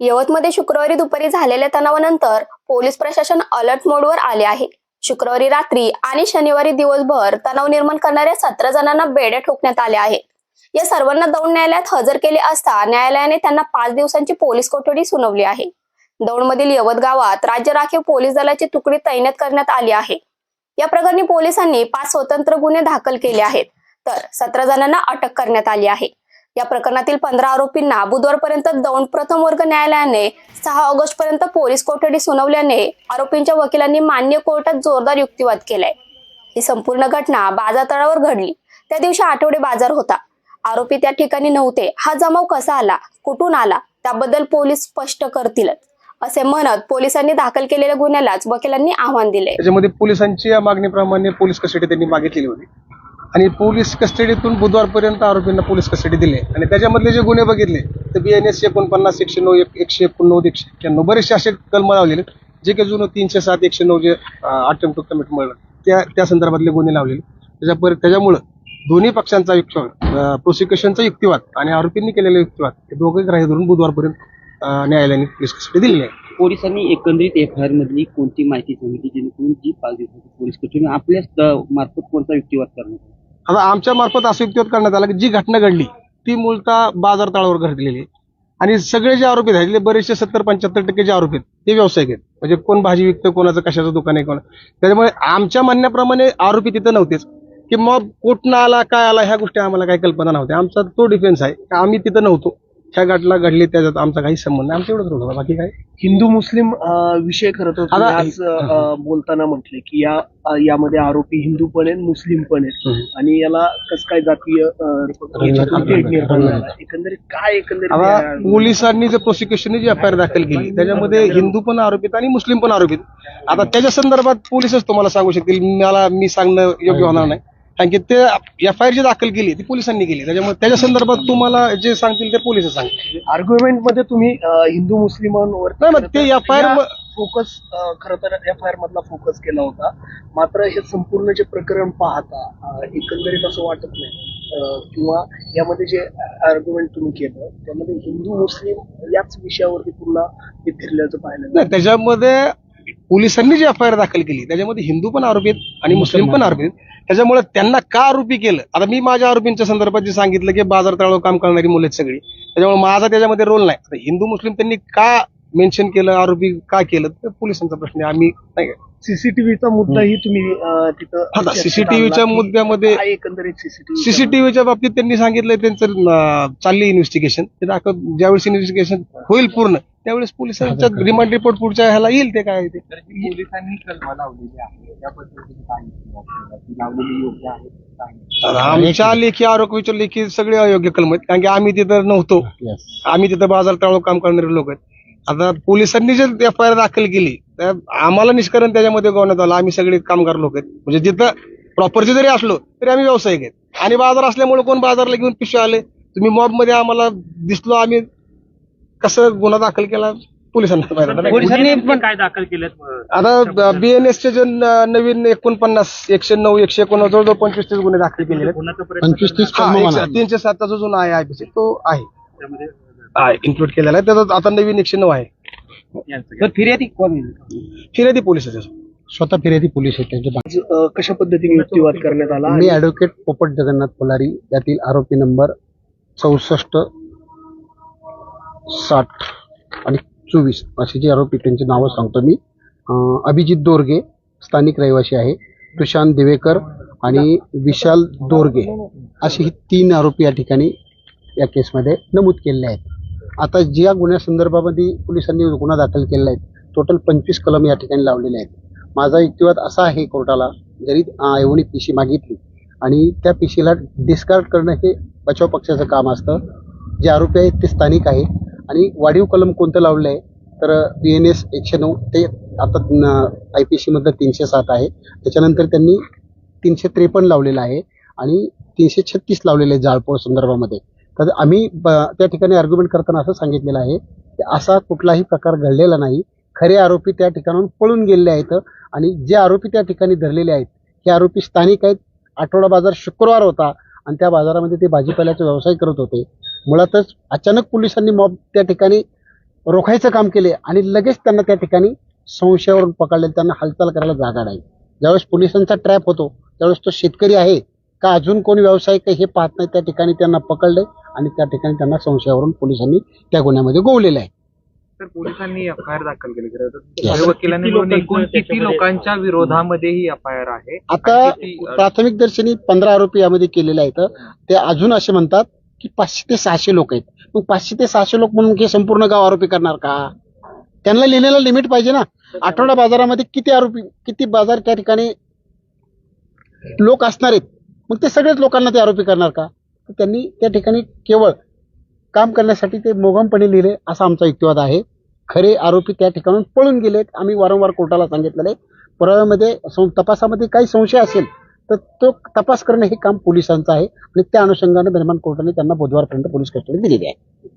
यवतमध्ये शुक्रवारी दुपारी झालेल्या तणावानंतर पोलीस प्रशासन अलर्ट मोडवर आले आहे. शुक्रवारी रात्री आणि शनिवारी दिवसभर तणाव निर्माण करणाऱ्या सतरा जणांना बेड्या ठोकण्यात आल्या आहेत. या सर्वांना दौंड न्यायालयात हजर केले असता न्यायालयाने त्यांना पाच दिवसांची पोलीस कोठडी सुनावली आहे. दौंडमधील यवत गावात राज्य राखीव पोलीस दलाची तुकडी तैनात करण्यात आली आहे. या प्रकरणी पोलिसांनी पाच स्वतंत्र गुन्हे दाखल केले आहेत. तर सतरा जणांना अटक करण्यात आली आहे. या प्रकरणातील पंधरा आरोपींना बुधवारपर्यंत दौंड प्रथम वर्ग न्यायालयाने सहा ऑगस्ट पर्यंत पोलीस कोठडी सुनावल्याने आरोपींच्या वकिलांनी मान्य कोर्टात जोरदार युक्तिवाद केलाय. ही संपूर्ण घटना बाजार तळावर घडली. त्या दिवशी आठवडे बाजार होता. आरोपी त्या ठिकाणी नव्हते. हा जमाव कसा आला? कुठून आला? त्याबद्दल पोलीस स्पष्ट करतीलच. असे म्हणत पोलिसांनी दाखल केलेल्या गुन्ह्यालाच वकिलांनी आव्हान दिले त्याच्यामध्ये पोलिसांच्या मागणीप्रमाणे पोलीस कस्टडी त्यांनी मागितलेली होती. आणि पोलीस कस्टडीतून बुधवारपर्यंत आरोपींना पोलीस कस्टडी दिले. आणि त्याच्यामधले जे गुन्हे बघितले तर बी एन एस एकोणपन्नास एकशे नऊ एक- एकशे एकोणनव्वद एकशे एक्क्याण्णव. बरेचसे असे कलम लावलेले जे काही जुनं तीनशे सात एकशे नऊ जे अटेम्प्ट टू कमिट मिळलं त्या त्या संदर्भातले गुन्हे लावलेले त्याच्या त्याच्यामुळं दोन्ही पक्षांचा युक्तिवाद प्रोसिक्युशनचा युक्तिवाद आणि आरोपींनी केलेला युक्तिवाद हे दोघे ग्राह्य धरून बुधवारपर्यंत न्यायालयाने पोलीस कस्टडी दिलेली आहे. पोलिसांनी एकंदरीत एफ आय आर मधली कोणती माहिती सांगितली जेणेकरून जी पाच दिवसाची पोलीस कस्टडी आपल्याच मार्फत कोणता युक्तिवाद करण्यात आला? आता आमच्या मार्फत असं युक्तिवाद करण्यात आला की जी घटना घडली ती मूलतः बाजार तळावर घडलेली आणि सगळे जे आरोपी आहेत बरेचसे सत्तर पंच्याहत्तर टक्के जे आरोपी आहेत ते व्यावसायिक आहेत. म्हणजे कोण भाजी विकतं कोणाचं कशाचं दुकान आहे कोण त्याच्यामुळे आमच्या म्हणण्याप्रमाणे आरोपी तिथं नव्हतेच. की मग कुठनं आला काय आला ह्या गोष्टी आम्हाला काही कल्पना नव्हत्या. आमचा तो डिफेन्स आहे आम्ही तिथं नव्हतो. ह्या घटना घडली त्याच्यात आमचा काही संबंध नाही. आमचं एवढंच होतं. बाकी काय? हिंदू मुस्लिम अं, विषय खरं तर तुम्ही आता- आज अं, बोलताना म्हटले की या अं, यामध्ये आरोपी हिंदू पण आहेत मुस्लिम पण आहेत. हम्म. आणि याला कस काय जातीय अं, याच्यातून तेढ निर्माण झाला एकंदरीत काय एकंदरीत आता या- पोलिसांनी जे प्रोसिक्युशनने जी एफ आय आर दाखल केली त्याच्यामध्ये हिंदू पण आरोपित आणि मुस्लिम पण आरोपित. आता त्याच्या संदर्भात पोलिसच तुम्हाला सांगू शकतील. मला मी सांगणं योग्य होणार नाही. कारण की ते एफ आय आर जी दाखल केली ती पोलिसांनी केली. त्याच्यामुळे त्याच्या संदर्भात तुम्हाला जे सांगतील ते पोलीस सांगतील. आर्ग्युमेंटमध्ये तुम्ही अं, हिंदू मुस्लिमांवर नाही, मग ते FIR फोकस खर तर एफ आय आर मधला फोकस केला होता. मात्र हे संपूर्ण जे प्रकरण पाहता अं, एकंदरीत असं वाटत नाही. अं, किंवा यामध्ये जे आर्ग्युमेंट तुम्ही केलं त्यामध्ये हिंदू मुस्लिम याच विषयावरती पुन्हा हे फिरल्याचं पाहिलं नाही त्याच्यामध्ये पोलिसांनी जी एफ आय आर दाखल केली त्याच्यामध्ये हिंदू पण आरोपी आहेत आणि मुस्लिम पण आरोपी आहेत. त्याच्यामुळे त्यांना का आरोपी केलं? आता मी माझ्या आरोपींच्या संदर्भात जे सांगितलं की बाजार तळावर काम करणारी मुलं आहेत सगळी. त्याच्यामुळे माझा त्याच्यामध्ये रोल नाही. आता हिंदू मुस्लिम त्यांनी का मेन्शन केलं आरोपी का केलं? तर पोलिसांचा प्रश्न आहे. आम्ही नाही. सीसीटीव्हीचा मुद्दाही तुम्ही अं, तिथं आता सीसीटीव्हीच्या मुद्द्यामध्ये काय एकंदरीत सीसीटीव्ही सीसीटीव्हीच्या बाबतीत त्यांनी सांगितलं त्यांचं अं, चालली इन्व्हेस्टिगेशन ते दाखव ज्यावेळेस इन्व्हेस्टिगेशन होईल पूर्ण त्यावेळेस पोलिसांच्या रिमांड रिपोर्ट पुढच्या ह्याला येईल ते काय ते? पोलिसांनी कलम लावलेली आहे. त्या पद्धतीने सांगितलं ती लावलेली योग्य आहे सांगितलं. तर आमच्या लेखी आरोपीच्या लेखी सगळे अयोग्य कलम आहेत. कारण की आम्ही तिथं नव्हतो. आम्ही तिथं बाजार तळावर काम करणारे लोक आहेत. आता पोलिसांनी जे एफ आय आर दाखल केली तर आम्हाला निष्करण त्याच्यामध्ये गवण्यात आलं. आम्ही सगळे कामगार लोक आहेत. म्हणजे जिथं प्रॉपरचे जरी असलो तरी आम्ही व्यावसायिक आहेत. आणि बाजार असल्यामुळे कोण बाजारला घेऊन पिशवे आले? तुम्ही मॉबमध्ये आम्हाला दिसलो आम्ही कसं गुन्हा दाखल केला पोलिसांना माहिती आता. पोलिसांनी पण काय दाखल केलेत? आता बीएनएसचे जे न- नवीन एकोणपन्नास एकशे नऊ एकशे एकोणनव्वद जवळजवळ पंचवीस तीस गुन्हे दाखल केलेले आहेत. कोणाचा प्रयत्न पंचवीस तीस तीनशे सातचा जो जुना आहे आयपीसी तो आहे. त्यामध्ये इन्क्लूड केलेला आहे. त्याचा आता नवीन एकशे नऊ आहे. तर फिर्यादी कोण फिर्यादी पोलिसाचे स्वतः फिर्यादी पोलीस आहेत त्यांच्या कशा पद्धतीने युक्तिवाद करण्यात आला? मी ऍडव्होकेट पोपट जगन्नाथ कोलारी यातील आरोपी नंबर चौसष्ट साठ आणि चोवीस असे जे आरोपी त्यांची नावं सांगतो मी. अभिजित दोरगे स्थानिक रहिवासी आहे. तुशांत दिवेकर आणि विशाल दोरगे असे ही तीन आरोपी या ठिकाणी या केसमध्ये नमूद केलेले आहेत. आता ज्या गुन्ह्यासंदर्भामध्ये पोलिसांनी गुन्हा दाखल केलेला आहे टोटल पंचवीस कलम या ठिकाणी लावलेले आहेत. माझा युक्तिवाद असा आहे कोर्टाला जरी एवढी पिशी मागितली आणि त्या पिशीला डिस्कार्ड करणं हे बचाव पक्षाचं काम असतं. जे आरोपी आहेत ते स्थानिक आहेत. आणि वाढीव कलम कोणतं लावलं आहे तर बी एन एस एकशे नऊ ते आता आय पी सीमधलं तीनशे सात आहे. त्याच्यानंतर त्यांनी तीनशे त्रेपन्न लावलेलं आहे आणि तीनशे छत्तीस लावलेलं आहे जाळपोळ संदर्भामध्ये. तर आम्ही त्या ठिकाणी आर्ग्युमेंट करताना असं सांगितलेलं आहे की असा कुठलाही प्रकार घडलेला नाही. खरे आरोपी त्या ठिकाणाहून पळून गेलेले आहेत आणि जे आरोपी त्या ठिकाणी धरलेले आहेत हे आरोपी स्थानिक आहेत. आठवडा बाजार शुक्रवार होता आणि त्या बाजारामध्ये ते भाजीपाल्याचा व्यवसाय करत होते. मुळातच अचानक पोलिसांनी मॉब त्या ठिकाणी रोखायचं काम केले आणि लगेच त्यांना त्या ठिकाणी संशयावरून पकडले. त्यांना हालचाल करायला जागा नाही. ज्यावेळेस पोलिसांचा ट्रॅप होतो त्यावेळेस तो शेतकरी आहे का अजून कोणी व्यावसायिक आहे हे पाहत नाही त्या ठिकाणी त्यांना पकडले आणि त्या ठिकाणी त्यांना संशयावरून पोलिसांनी त्या गुन्ह्यामध्ये गोवलेलं आहे. तर पोलिसांनी एफ आय आर दाखल केली खरं वकिलांनी किती एकूण लोकांच्या विरोधामध्ये ही एफ आय आर आहे? आता प्राथमिक दर्शनी पंधरा आरोपी यामध्ये केलेले आहेत. ते अजून असे म्हणतात की पाचशे ते सहाशे लोक आहेत. मग पाचशे ते सहाशे लोक म्हणून हे संपूर्ण गाव आरोपी करणार का? त्यांना लिहिलेला लिमिट पाहिजे ना. आठवडा बाजारामध्ये किती आरोपी किती बाजार त्या ठिकाणी लोक असणार आहेत? मग ते सगळेच लोकांना ते आरोपी करणार का? तर त्यांनी त्या ठिकाणी केवळ काम करण्यासाठी ते मोगमपणे लिहिले असा आमचा युक्तिवाद आहे. खरे आरोपी त्या ठिकाणून पळून गेलेत. आम्ही वारंवार कोर्टाला सांगितलेलं आहे. पुराव्यामध्ये सं- तपासामध्ये काही संशय असेल तर तो तपास करणं हे काम पोलिसांचं आहे आणि त्या अनुषंगाने दरम्यान कोर्टाने त्यांना बुधवारपर्यंत पोलीस कस्टडी दिलेली आहे.